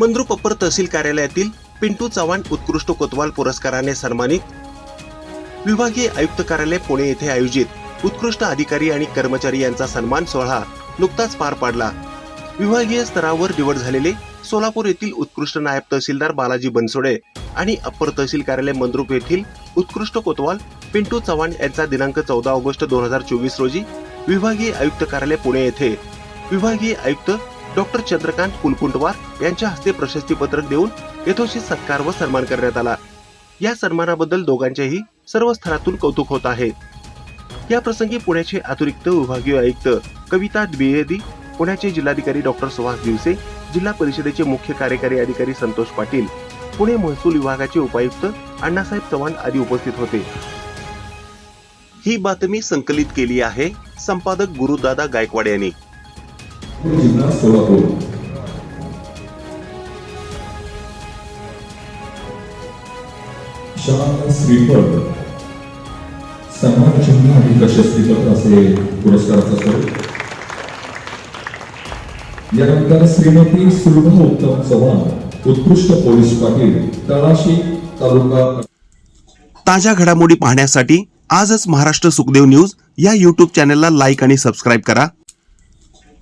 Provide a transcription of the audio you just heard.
Mandrup upper तहसील कार्यालयातील पिंटू चव्हाण उत्कृष्ट कोतवाल पुरस्काराने सन्मानित. विभागीय आयुक्त कार्यालय पुणे येथे आयोजित उत्कृष्ट अधिकारी आणि कर्मचारी यांचा सन्मान सोहळा नुकताच पार पाडला. विभागीय स्तरावर निवड झालेले सोलापूर येथील उत्कृष्ट नायब तहसीलदार बालाजी बनसोडे आणि अप्पर तहसील कार्यालय मंद्रुप येथील उत्कृष्ट कोतवाल पिंटू चव्हाण यांचा दिनांक चौदा ऑगस्ट दोन हजार चोवीस रोजी विभागीय आयुक्त कार्यालय पुणे येथे. विभागीय आयुक्त डॉक्टर चंद्रकांत कुलकुंटवार यांच्या हस्ते प्रशस्तीपत्रक देऊन यथोचित सत्कार व सन्मान करण्यात आला. या सन्मानाबद्दल दोघांचेही सर्व स्तरातून कौतुक होत आहे. या प्रसंगी पुण्याचे अतिरिक्त विभागीय आयुक्त कविता द्विवेदी पुण्याचे जिल्हाधिकारी डॉक्टर सुहास दिवसे जिल्हा परिषदेचे मुख्य कार्यकारी अधिकारी संतोष पाटील पुणे महसूल विभागाचे उपायुक्त अण्णासाहेब चव्हाण आदी उपस्थित होते. ही बातमी संकलित केली आहे संपादक गुरुदादा गायकवाड यांनी. जिल्हा सोलापूर शाळा श्रीफळ सन्मान चिन्ह आणि प्रशस्तीपत्र असे पुरस्काराचं स्वरूप यानंतर श्रीमती सुलभा उत्तम चव्हाण उत्कृष्ट पोलीस पाटील तळाशी तालुका ताज्या घडामोडी पाहण्यासाठी आजच महाराष्ट्र सुखदेव न्यूज या यूट्यूब चॅनलला लाईक आणि सबस्क्राईब करा.